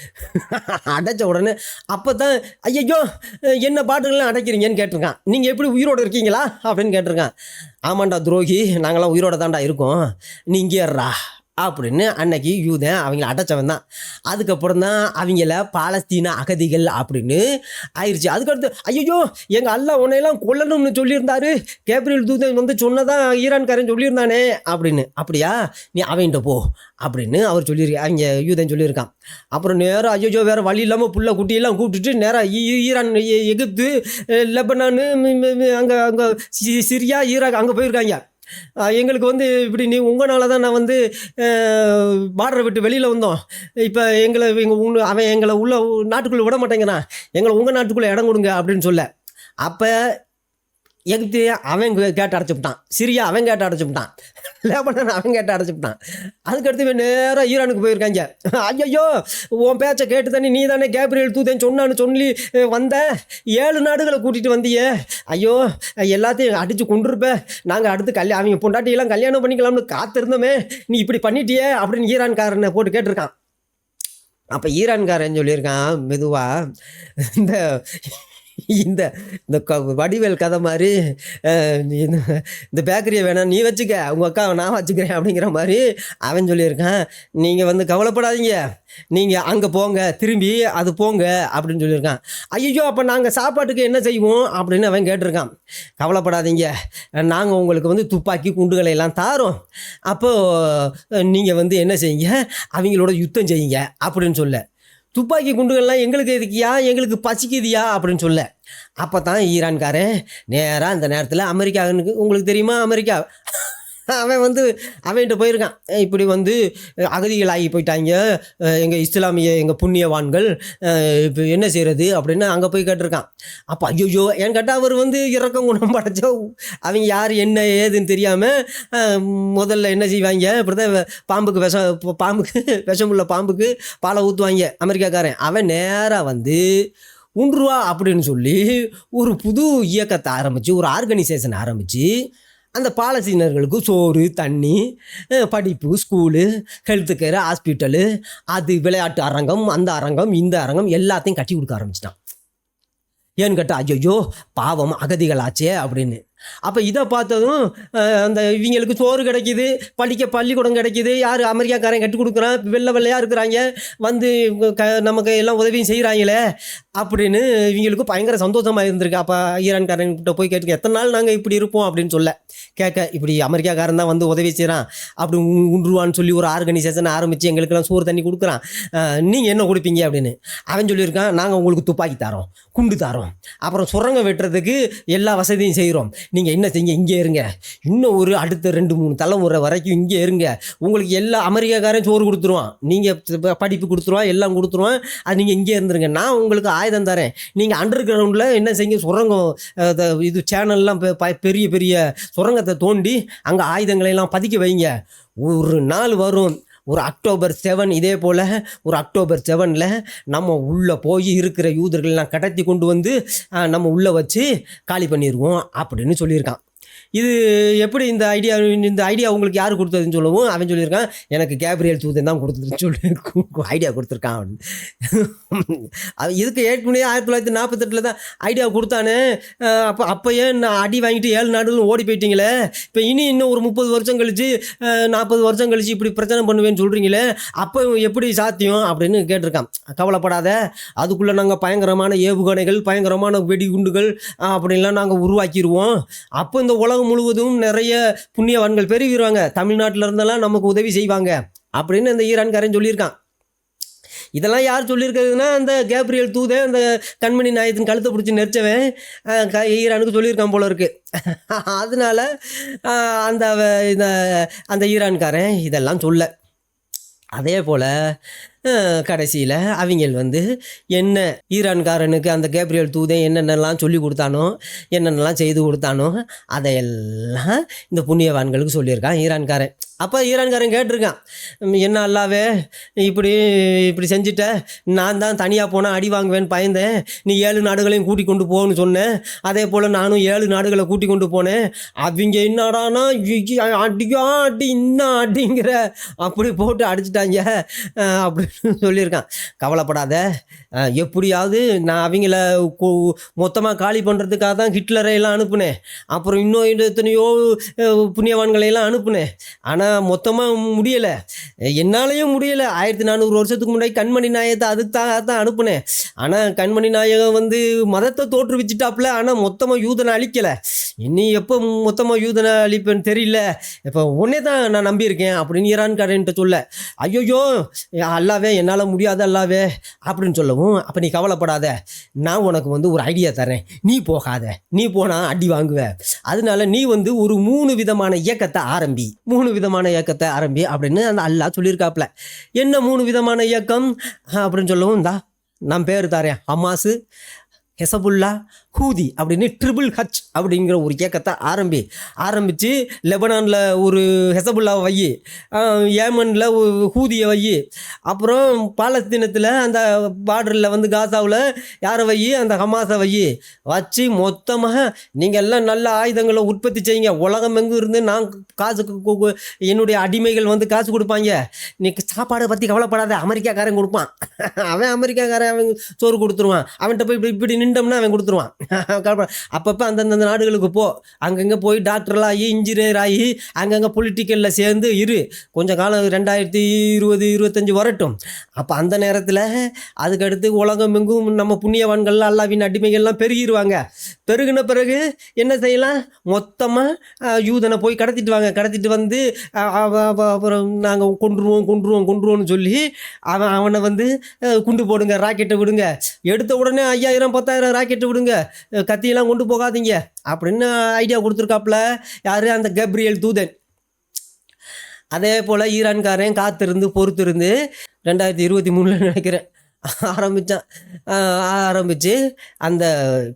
அடைச்ச உடனே அப்போ தான் ஐயோ என்ன பாட்டுகள்லாம் அடைக்கிறீங்கன்னு கேட்டிருக்கான். நீங்கள் எப்படி உயிரோடு இருக்கீங்களா? அப்படின்னு கேட்டிருக்கான். ஆமாண்டா துரோகி நாங்களாம் உயிரோட தாண்டா இருக்கோம். நீ இங்கே அப்படின்னு அன்னைக்கு யூதன் அவங்கள அடைச்சவன் தான் அதுக்கப்புறம் தான் அவங்கள பாலஸ்தீன அகதிகள் அப்படின்னு ஆயிடுச்சு அதுக்கடுத்து ஐயோ எங்கள் அல்லா உன்னையெல்லாம் கொல்லணும்னு சொல்லியிருந்தாரு. கேப்ரியல் தூதன் வந்து சொன்னதான் ஈரான்காரன் சொல்லியிருந்தானே அப்படின்னு. அப்படியா? நீ அவன்கிட்ட போ அப்படின்னு அவர் சொல்லியிருக்க அவங்க யூதன் சொல்லியிருக்கான். அப்புறம் நேராக ஐயோ வேறு வழி இல்லாமல் புள்ள குட்டியெல்லாம் கூப்பிட்டுட்டு நேராக ஈரான் எகிப்து லெபனானு அங்கே அங்கே சிரியா ஈராக் அங்கே போயிருக்காங்க. எங்களுக்கு வந்து இப்படி நீ உங்களால தான் நான் வந்து பார்டரை விட்டு வெளியில் வந்தோம். இப்போ எங்களை எங்கள் உங்க அவன் எங்களை உள்ள நாட்டுக்குள்ளே விட மாட்டேங்கிறான். எங்களை உங்கள் நாட்டுக்குள்ளே இடம் கொடுங்க அப்படின்னு சொல்ல. அப்போ எகிப்து அவன் கே- கேட்டு அடைச்சிவிட்டான் சிரியா அவன் கேட்டு அடைச்சிவிட்டான் லேபனான் அவன் கேட்டு அடைச்சிவிட்டான் அதுக்கடுத்து இவன் நேராக ஈரானுக்கு போயிருக்காங்க. ஐயோ உன் பேச்சை கேட்டு தானே நீ தானே கேப்ரியல் தூதேன்னு சொன்னான்னு சொல்லி வந்தேன் வந்த? ஏழு நாடுகளை கூட்டிகிட்டு வந்தியே. ஐயோ எல்லாத்தையும் அடித்து கொண்டிருப்பேன் நாங்கள் அடுத்து கல்யாணம் அவங்க பொண்டாட்டியெல்லாம் கல்யாணம் பண்ணிக்கலாம்னு காத்திருந்தோமே. நீ இப்படி பண்ணிட்டியே அப்படின்னு ஈரான்காரனை போட்டு கேட்டிருக்கான். அப்போ ஈரான்காரன் சொல்லியிருக்கான் மெதுவாக இந்த இந்த இந்த க வடிவேல் கதை மாதிரி இந்த இந்த பேக்கரியை வேணாம் நீ வச்சுக்க உங்கள் அக்காவை நான் வச்சுக்கிறேன் அப்படிங்கிற மாதிரி அவன் சொல்லியிருக்கான். நீங்கள் வந்து கவலைப்படாதீங்க. நீங்கள் அங்கே போங்க திரும்பி அது போங்க அப்படின்னு சொல்லியிருக்கான். ஐயோ அப்போ நாங்கள் சாப்பாட்டுக்கு என்ன செய்வோம் அப்படின்னு அவன் கேட்டிருக்கான். கவலைப்படாதீங்க. நாங்கள் உங்களுக்கு வந்து துப்பாக்கி குண்டுகளை எல்லாம் தாரோம். அப்போது நீங்கள் வந்து என்ன செய்யுங்க? அவங்களோட யுத்தம் செய்யுங்க அப்படின்னு சொல்ல. துப்பாக்கி குண்டுகள்லாம் எங்களுக்கு எதுக்கியா எங்களுக்கு பசிக்குதியா அப்படின்னு சொல்ல. அப்போ தான் ஈரான்காரன் நேராக அந்த நேரத்தில் அமெரிக்காவுக்கு உங்களுக்கு தெரியுமா அமெரிக்கா? அவன் வந்து அவன்கிட்ட போயிருக்கான். இப்படி வந்து அகதிகள் ஆகி போயிட்டாங்க. எங்கள் இஸ்லாமிய எங்கள் புண்ணியவான்கள். இப்போ என்ன செய்கிறது அப்படின்னு அங்கே போய் கேட்டிருக்கான். அப்போ ஐயோ ஏன்னு கேட்டால் அவர் வந்து இறக்கம் குணம் படைச்சோ அவங்க யார் என்ன ஏதுன்னு தெரியாமல் முதல்ல என்ன செய்வாங்க? இப்படி தான் பாம்புக்கு விஷம் பாம்புக்கு விஷமுள்ள பாம்புக்கு பாலை ஊற்றுவாங்க அமெரிக்காக்காரன். அவன் நேராக வந்து உண்ருவா அப்படின்னு சொல்லி ஒரு புது இயக்கத்தை ஆரம்பித்து ஒரு ஆர்கனைசேஷன் ஆரம்பித்து அந்த பாலஸ்தீனர்களுக்கு சோறு தண்ணி படிப்பு ஸ்கூலு ஹெல்த்து கேர் ஹாஸ்பிட்டலு அது விளையாட்டு அரங்கம் அந்த அரங்கம் இந்த அரங்கம் எல்லாத்தையும் கட்டி கொடுக்க ஆரம்பிச்சிட்டான். ஏன்னு கேட்டால் ஐயோ பாவம் அகதிகளாச்சே அப்படின்னு. அப்போ இதை பார்த்ததும் அந்த இவங்களுக்கு சோறு கிடைக்கிது படிக்க பள்ளிக்கூடம் கிடைக்கிது யார் அமெரிக்காக்காரன் கட்டி கொடுக்குறான் வெள்ளை வெள்ளையாக இருக்கிறாங்க வந்து க நமக்கு எல்லாம் உதவியும் செய்கிறாங்களே அப்படின்னு இவங்களுக்கு பயங்கர சந்தோஷமாக இருந்திருக்கு. அப்போ ஈரான்காரன் கிட்ட போய் கேட்டுக்க எத்தனை நாள் நாங்கள் இப்படி இருப்போம் அப்படின்னு சொல்ல. கேட்க இப்படி அமெரிக்காக்காரன் தான் வந்து உதவி செய்கிறான் அப்படி உண்டுருவான்னு சொல்லி ஒரு ஆர்கனைசேஷன் ஆரம்பித்து எங்களுக்கெல்லாம் சோறு தண்ணி கொடுக்குறான். நீங்கள் என்ன கொடுப்பீங்க அப்படின்னு. அவன் சொல்லியிருக்கான் நாங்கள் உங்களுக்கு துப்பாக்கி தரோம் குண்டு தரோம் அப்புறம் சுரங்கம் வெட்டுறதுக்கு எல்லா வசதியும் செய்கிறோம் நீங்கள் என்ன செய்யுங்க? இங்கே இருங்க. இன்னும் ஒரு அடுத்த ரெண்டு மூணு தலைமுறை வரைக்கும் இங்கே இருங்க. உங்களுக்கு எல்லா அமெரிக்காக்காரன் சோறு கொடுத்துருவான். நீங்கள் படிப்பு கொடுத்துருவான் எல்லாம் கொடுத்துருவான். அது நீங்கள் இங்கே இருந்துருங்க. நான் உங்களுக்கு ஆயுதம் தரேன். நீங்கள் அண்டர் கிரவுண்டில் என்ன செய்யுங்க? சுரங்கம் த- இது சேனல்லாம் பெரிய பெரிய சுரங்கத்தை தோண்டி அங்கே ஆயுதங்களை எல்லாம் பதுக்கி வைங்க. ஒரு நாள் வரும். ஒரு அக்டோபர் செவன் இதே போல் ஒரு அக்டோபர் செவனில் நம்ம உள்ளே போய் இருக்கிற யூதர்கள்லாம் கடத்தி கொண்டு வந்து நம்ம உள்ளே வச்சு காலி பண்ணிடுவோம் அப்படின்னு சொல்லியிருக்கான். இது எப்படி இந்த ஐடியா இந்த ஐடியா உங்களுக்கு யார் கொடுத்ததுன்னு சொல்லவும் அவன் சொல்லியிருக்கான் எனக்கு கேப்ரியல் தூதன் தான் கொடுத்ததுன்னு சொல்லி ஐடியா கொடுத்துருக்கான். அவன் அது இதுக்கு ஏற்கனவே ஆயிரத்தி தொள்ளாயிரத்தி நாற்பத்தெட்டில் தான் ஐடியா கொடுத்தானே. அப்போ அப்போயே நான் அடி வாங்கிட்டு ஏழு நாடுகளும் ஓடி போயிட்டீங்களே. இப்போ இனி இன்னும் ஒரு முப்பது வருஷம் கழித்து நாற்பது வருஷம் கழித்து இப்படி பிரச்சனை பண்ணுவேன்னு சொல்கிறீங்களே அப்போ எப்படி சாத்தியம் அப்படின்னு கேட்டிருக்கான். கவலைப்படாத அதுக்குள்ளே நாங்கள் பயங்கரமான ஏவுகணைகள் பயங்கரமான வெடிகுண்டுகள் அப்படின்லாம் நாங்கள் உருவாக்கிடுவோம் அப்போ இந்த உலகம் முழுவதும் நிறைய புண்ணியவான்கள் பெருகிடுவாங்க தமிழ்நாட்டில் இருந்தெல்லாம் நமக்கு உதவி செய்வாங்க. அப்படின்னு இந்த ஈரான்காரன் சொல்லியிருக்கான். இதெல்லாம் யார் சொல்லியிருக்கிறதுனா அந்த கேப்ரியல் தூதே அந்த கண்மணி நாயத்தின் கழுத்தை பிடிச்சி நெரிச்சவன் க ஈரானுக்கு சொல்லியிருக்கான் போல இருக்கு. அதனால அந்த இந்த அந்த ஈரான்காரன் இதெல்லாம் சொல்ல. அதே போல் கடைசியில் அவங்கள் வந்து என்ன ஈரான்காரனுக்கு அந்த கேப்ரியல் தூதன் என்னென்னலாம் சொல்லி கொடுத்தானோ என்னென்னலாம் செய்து கொடுத்தானோ அதையெல்லாம் இந்த புண்ணியவான்களுக்கு சொல்லியிருக்கான் ஈரான்காரன். அப்போ ஈரான்காரன் கேட்டிருக்கான் என்ன அல்லாவே இப்படி இப்படி செஞ்சுட்ட? நான் தான் தனியாக போனால் அடி வாங்குவேன்னு பயந்தேன். நீ ஏழு நாடுகளையும் கூட்டி கொண்டு போன்னு சொன்னேன் அதே போல் நானும் ஏழு நாடுகளை கூட்டி கொண்டு போனேன். அவங்க என்னடானா அடியா அடி இன்னும் அடிங்கிற அப்படி போட்டு அடிச்சிட்டாங்க. அப்படின்னு சொல்லியிருக்கான். கவலைப்படாத. எப்படியாவது நான் அவங்கள மொத்தமாக காலி பண்ணுறதுக்காக தான் ஹிட்லரை எல்லாம் அனுப்புனேன். அப்புறம் இன்னும் எத்தனையோ புண்ணியவான்களையெல்லாம் அனுப்புனேன். ஆனால் மொத்தமாக முடியலை. என்னாலையும் முடியலை. ஆயிரத்தி நானூறு வருஷத்துக்கு முன்னாடி கண்மணி நாயகத்தை அதுக்கு தான் தான் அனுப்புனேன். ஆனால் கண்மணி நாயகம் வந்து மதத்தை தோற்றுவிச்சிட்டாப்புல. ஆனால் மொத்தமாக யூதனை அழிக்கலை. இனி எப்போ மொத்தமாக யூதனை அழிப்பேன்னு தெரியல. இப்போ உன்னே தான் நான் நம்பியிருக்கேன் அப்படின்னு ஈரான்காரன்ட்ட சொல்ல. ஐயோயோ அல்லாவே என்னால் முடியாது அல்லாவே அப்படின்னு சொல்லவும் அப்போ நீ கவலைப்படாத. நான் உனக்கு வந்து ஒரு ஐடியா தரேன் நீ போகாத. நீ போனால் அடி வாங்குவ. அதனால நீ வந்து ஒரு மூணு விதமான இயக்கத்தை ஆரம்பி. மூணு விதமான இயக்கத்தை ஆரம்பி அப்படின்னு அந்த அல்லாஹ் சொல்லியிருக்காப்புல. என்ன மூணு விதமான இயக்கம்? அப்படின்னு சொல்லவும் இந்தா நான் பேர் தாரேன் ஹமாஸு. ஹெசபுல்லா ஹூதி அப்படின்னு ட்ரிபிள் ஹச் அப்படிங்கிற ஒரு இயக்கத்தை ஆரம்பி ஆரம்பித்து லெபனானில் ஒரு ஹெசபுல்லாவை வை ஏமனில் ஹூதியை வை. அப்புறம் பாலஸ்தீனத்தில் அந்த பார்டரில் வந்து காசாவில் யாரை வை? அந்த ஹமாஸை வை. வச்சு மொத்தமாக நீங்கள் எல்லாம் நல்ல ஆயுதங்களை உற்பத்தி செய்யுங்க. உலகம் எங்கும் இருந்து நான் காசு என்னுடைய அடிமைகள் வந்து காசு கொடுப்பாங்க. நீ சாப்பாடை பற்றி கவலைப்படாத. அமெரிக்காக்காரன் கொடுப்பான். அவன் அமெரிக்காக்காரன் அவன் சோறு கொடுத்துருவான். அவன்கிட்ட போய் இப்படி இப்படி நின்றோம்னா அவன் கொடுத்துருவான். அப்பப்போ அந்தந்த நாடுகளுக்கு போ. அங்கங்கே போய் டாக்டர்லாம் ஆகி இன்ஜினியர் ஆகி அங்கங்கே பொலிட்டிக்கலில் சேர்ந்து இரு. கொஞ்சம் காலம் ரெண்டாயிரத்தி இருபது இருபத்தஞ்சி வரட்டும். அப்போ அந்த நேரத்தில் அதுக்கடுத்து உலகம் எங்கும் நம்ம புண்ணியவான்கள்லாம் அல்லாவின் அடிமைகள்லாம் பெருகிடுவாங்க பெருகின பிறகு என்ன செய்யலாம்? மொத்தமாக யூதனை போய் கடத்திட்டு வாங்க. கடத்திட்டு வந்து அப்புறம் நாங்கள் கொண்டுருவோம் கொன்றுவோம் கொண்டுருவோம்னு சொல்லி அவன் அவனை வந்து குண்டு போடுங்க ராக்கெட்டை விடுங்க. எடுத்த உடனே ஐயாயிரம் பத்தாயிரம் ராக்கெட்டு விடுங்க. கத்தியெல்லாம் கொண்டு போகாதீங்க. அப்படின்னு ஐடியா கொடுத்துருக்காப்புல. யார்? அந்த கப்ரியல் தூதன். அதே போல் ஈரான்காரன் காத்திருந்து பொறுத்திருந்து ரெண்டாயிரத்தி இருபத்தி மூணில் நினைக்கிறேன். ஆரம்பித்தான் ஆரம்பித்து அந்த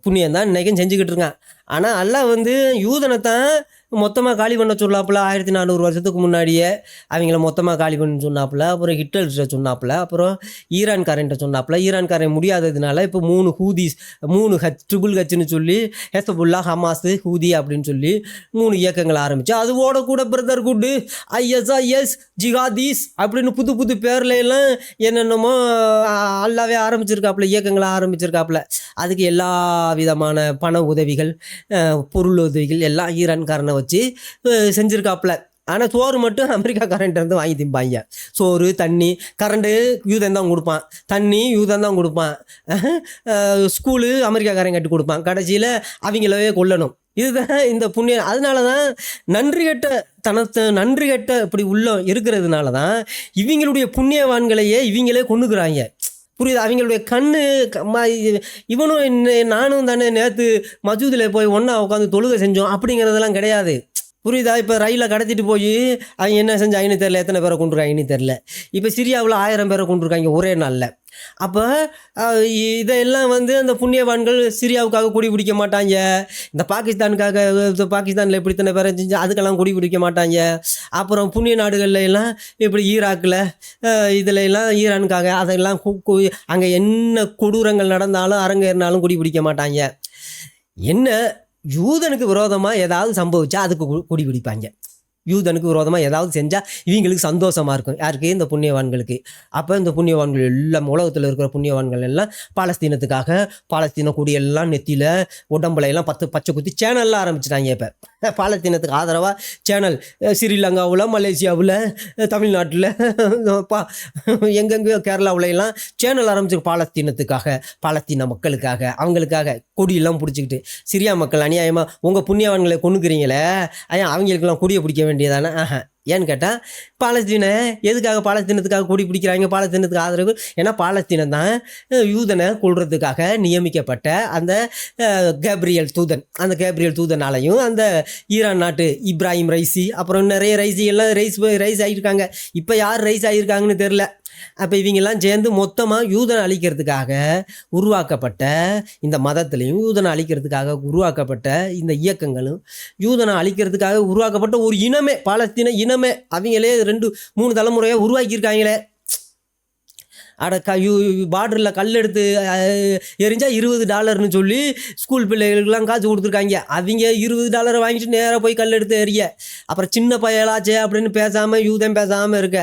புண்ணியம் தான் இன்றைக்கும் செஞ்சுக்கிட்டு இருக்கான். ஆனால் அல்லா வந்து யூதனை தான் மொத்தமாக காலி பண்ண சொன்னாப்புல ஆயிரத்தி நானூறு வருஷத்துக்கு முன்னாடியே அவங்கள மொத்தமாக காலி பண்ண சொன்னாப்புல. அப்புறம் ஹிட்லர்கிட்ட சொன்னாப்புல. அப்புறம் ஈரான்காரன்ட்ட சொன்னாப்புல. ஈரான்காரன் முடியாததுனால இப்போ மூணு ஹூதிஸ் மூணு ஹச் ட்ரிபிள் ஹச்னு சொல்லி ஹெசபுல்லா ஹமாஸு ஹூதி அப்படின்னு சொல்லி மூணு இயக்கங்கள் ஆரம்பிச்சு அதுவோட கூட பிரதர் குட்டு ஐஎஸ்ஐஎஸ் ஜிகாதீஸ் அப்படின்னு புது புது பேர்ல எல்லாம் என்னென்னமோ அஹ், அல்லாவே ஆரம்பிச்சிருக்காப்புல இயக்கங்களை ஆரம்பிச்சிருக்காப்புல. அதுக்கு எல்லா விதமான பண உதவிகள் பொருள் உதவிகள் எல்லாம் ஈரான்காரனை வச்சு வச்சு செஞ்சுருக்காப்புல. ஆனால் சோறு மட்டும் அமெரிக்கா இருந்து வாங்கி திம்பாங்க. சோறு தண்ணி கரண்ட்டு யூதன் தான் கொடுப்பான். தண்ணி யூதன் தான் கொடுப்பான். ஸ்கூலு ஸ்கூலு அமெரிக்காக்காரன் கட்டி கொடுப்பான். கடைசியில் அவங்களவே கொல்லணும். இதுதான் இந்த புண்ணியம். அதனால தான் நன்றி கெட்ட தனத்தை நன்றி கெட்ட இப்படி உள்ள இருக்கிறதுனால தான் இவங்களுடைய புண்ணியவான்களையே இவங்களே கொண்டுக்கிறாங்க புரியுது? அவங்களுடைய கண்ணு இவனும் என்ன- நானும் தானே நேற்று மசூதியில் போய் ஒன்றா உட்காந்து தொழுகை செஞ்சோம். அப்படிங்கிறதெல்லாம் கிடையாது. புரியுதா? இப்போ ரயிலில் கடத்திட்டு போய் அவங்க என்ன செஞ்சாங்கன்னு தெரில எத்தனை பேரை கொண்டுருக்காங்கன்னு தெரில. இப்போ சிரியாவில் ஆயிரம் பேரை கொண்டுருக்காங்க ஒரே நாளில். அப்போ இதெல்லாம் வந்து அந்த புண்ணியவான்கள் சிரியாவுக்காக குடி பிடிக்க மாட்டாங்க. இந்த பாகிஸ்தானுக்காக இந்த பாகிஸ்தானில் எப்படி இத்தனை பேரை செஞ்சு அதுக்கெல்லாம் குடி பிடிக்க மாட்டாங்க. அப்புறம் புண்ணிய நாடுகளில் எல்லாம் இப்படி ஈராக்கில் இதில் எல்லாம் ஈரானுக்காக அதெல்லாம் அங்கே என்ன கொடூரங்கள் நடந்தாலும் அரங்கேறினாலும் குடி பிடிக்க மாட்டாங்க. என்ன யூதனுக்கு விரோதமாக ஏதாவது சம்பவிச்சா அதுக்கு கு- பிடிப்பாங்க யூதனுக்கு விரோதமாக ஏதாவது செஞ்சால் இவங்களுக்கு சந்தோஷமாக இருக்கும். யாருக்கு? இந்த புண்ணியவான்களுக்கு. அப்போ இந்த புண்ணியவான்கள் எல்லாம் உலகத்தில் இருக்கிற புண்ணியவான்கள் எல்லாம் பாலஸ்தீனத்துக்காக பாலஸ்தீன கொடியெல்லாம் நெத்தியில் உடம்புல எல்லாம் பத்து பச்சை குத்தி சேனல்லாம் ஆரம்பிச்சிட்டாங்க இப்போ. பாலஸ்தீனத்துக்கு ஆதரவாக சேனல் ஸ்ரீலங்காவில் மலேசியாவில் தமிழ்நாட்டில் பா எங்கெங்கேயோ கேரளாவில எல்லாம் சேனல் ஆரம்பிச்சிருக்கு பாலஸ்தீனத்துக்காக பாலஸ்தீன மக்களுக்காக அவங்களுக்காக கொடியெல்லாம் பிடிச்சிக்கிட்டு சிரியா மக்கள் அநியாயமாக உங்கள் புண்ணியவான்களை கொண்டுக்கிறீங்களே ஐயா அவங்களுக்கெல்லாம் கொடியை பிடிக்க வேண்டியதானே? ஆஹா. ஏன்னு கேட்டால் பாலஸ்தீனை எதுக்காக பாலஸ்தீனத்துக்காக கூடி பிடிக்கிறாங்க? பாலஸ்தீனத்துக்கு ஆதரவு. ஏன்னா பாலஸ்தீனம் தான் யூதனை கொள்றதுக்காக நியமிக்கப்பட்ட அந்த கேப்ரியல் தூதன். அந்த கேப்ரியல் தூதனாலையும் அந்த ஈரான் நாட்டு இப்ராஹிம் ரைசி அப்புறம் நிறைய ரைசி எல்லாம் ரைஸ் ரைஸ் ஆகியிருக்காங்க. இப்போ யார் ரைஸ் ஆகியிருக்காங்கன்னு தெரில அப்போ இவங்கெல்லாம் சேர்ந்து மொத்தமாக யூதனை அழிக்கிறதுக்காக உருவாக்கப்பட்ட இந்த மதத்துலேயும் யூதனை அழிக்கிறதுக்காக உருவாக்கப்பட்ட இந்த இயக்கங்களும் யூதனை அழிக்கிறதுக்காக உருவாக்கப்பட்ட ஒரு இனமே பாலஸ்தீன இனமே. அவங்களே ரெண்டு மூணு தலைமுறையாக உருவாக்கியிருக்காங்களே. அட க யூ பார்டரில் கல் எடுத்து எரிஞ்சால் இருபது டாலர்னு சொல்லி ஸ்கூல் பிள்ளைகளுக்கெல்லாம் காசு கொடுத்துருக்காங்க. அவங்க இருபது டாலரை வாங்கிட்டு நேராக போய் கல் எடுத்து எறிய அப்புறம் சின்ன பயலாச்சே அப்படின்னு பேசாமல் யூதம் பேசாமல் இருக்க.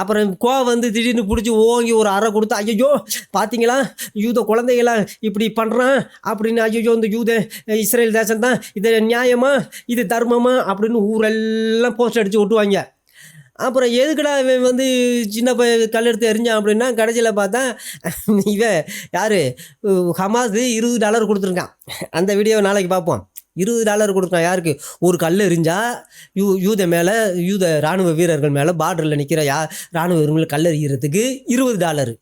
அப்புறம் கோவம் வந்து திடீர்னு பிடிச்சி ஓங்கி ஒரு அறை கொடுத்து ஐயோ பார்த்தீங்களா யூத குழந்தைகளாம் இப்படி பண்ணுறான் அப்படின்னு ஐயோ இந்த யூத இஸ்ரேல் தேசம் தான் இது நியாயமா? இது தர்மமா? அப்படின்னு ஊரெல்லாம் போஸ்ட் அடித்து ஒட்டுவாங்க. அப்புறம் எதுக்குடா இவன் வந்து சின்ன பையன் கல் எடுத்து எரிஞ்சான் அப்படின்னா கடைசியில் பார்த்தா இவன் யார்? ஹமாஸ் இருபது டாலர் கொடுத்துருக்கான். அந்த வீடியோவை நாளைக்கு பார்ப்போம். இருபது டாலர் கொடுத்தான் யாருக்கு? ஒரு கல் எரிஞ்சால் யூ யூத மேலே யூத இராணுவ வீரர்கள் மேலே பார்டரில் நிற்கிற யா இராணுவ வீரர்கள் கல் எறிகிறதுக்கு இருபது டாலரு.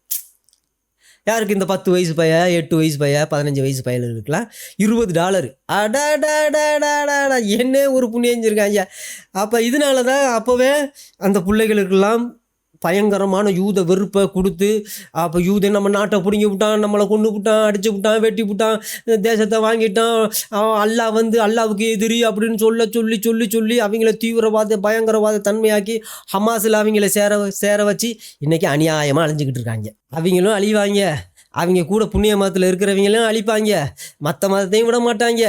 யாருக்கு இந்த பத்து வயசு பைய எட்டு வயசு பைய பதினஞ்சு வயசு பையலுக்கெல்லாம் இருபது டாலர். அடாடாடாடாடாடா என்ன ஒரு புண்ணியம் செஞ்சுருக்காங்க அப்போ இதனால தான் அப்போவே அந்த பிள்ளைகளுக்கெல்லாம் பயங்கரமான யூத வெறுப்பை கொடுத்து அப்போ யூத நம்ம நாட்டை பிடுங்கி விட்டான் நம்மளை கொண்டு விட்டான் அடிச்சு விட்டான் வெட்டி விட்டான் தேசத்தை வாங்கிட்டான். அல்லாஹ் வந்து அல்லாவுக்கு எதிரி அப்படின்னு சொல்ல சொல்லி சொல்லி சொல்லி அவங்கள தீவிரவாத பயங்கரவாத தன்மையாக்கி ஹமாஸில் அவங்கள சேர சேர வச்சு இன்றைக்கி அநியாயமாக அழிஞ்சிக்கிட்டு இருக்காங்க. அவங்களும் அழிவாங்க. அவங்க கூட புண்ணிய மதத்தில் இருக்கிறவங்களும் அழிப்பாங்க. மற்ற மதத்தையும் விட மாட்டாங்க.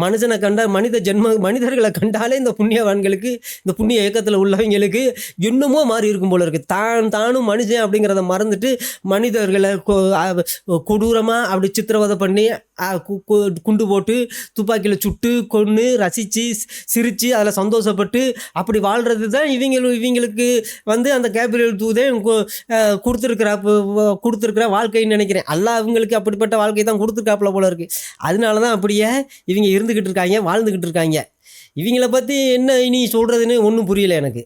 மனுஷனை கண்டால் மனித ஜென்ம மனிதர்களை கண்டாலே இந்த புண்ணியவான்களுக்கு இந்த புண்ணிய இயக்கத்தில் உள்ளவங்களுக்கு என்னமோ மாறி இருக்கும் போல இருக்குது தான் தானும் மனுஷன் அப்படிங்கிறத மறந்துட்டு மனிதர்களை கொடூரமாக அப்படி சித்திரவதை பண்ணி கு- கு- குண்டு போட்டு துப்பாக்கியில் சுட்டு கொன்று ரசித்து சிரித்து அதில் சந்தோஷப்பட்டு அப்படி வாழ்கிறது தான் இவங்க இவங்களுக்கு வந்து அந்த கேபிரியல் தூதே கு- அஹ், கொடுத்துருக்கிற கொடுத்துருக்கிற வாழ்க்கைன்னு நினைக்கிறேன். அல்லாஹ் அவங்களுக்கு அப்படிப்பட்ட வாழ்க்கை தான் கொடுத்துருக்காப்புல போல இருக்குது அதனால தான் அப்படியே இவங்க இருந்துக்கிட்டு இருக்காங்க வாழ்ந்துக்கிட்டு இருக்காங்க. இவங்கள பற்றி என்ன இனி சொல்கிறதுன்னு ஒன்றும் புரியல எனக்கு.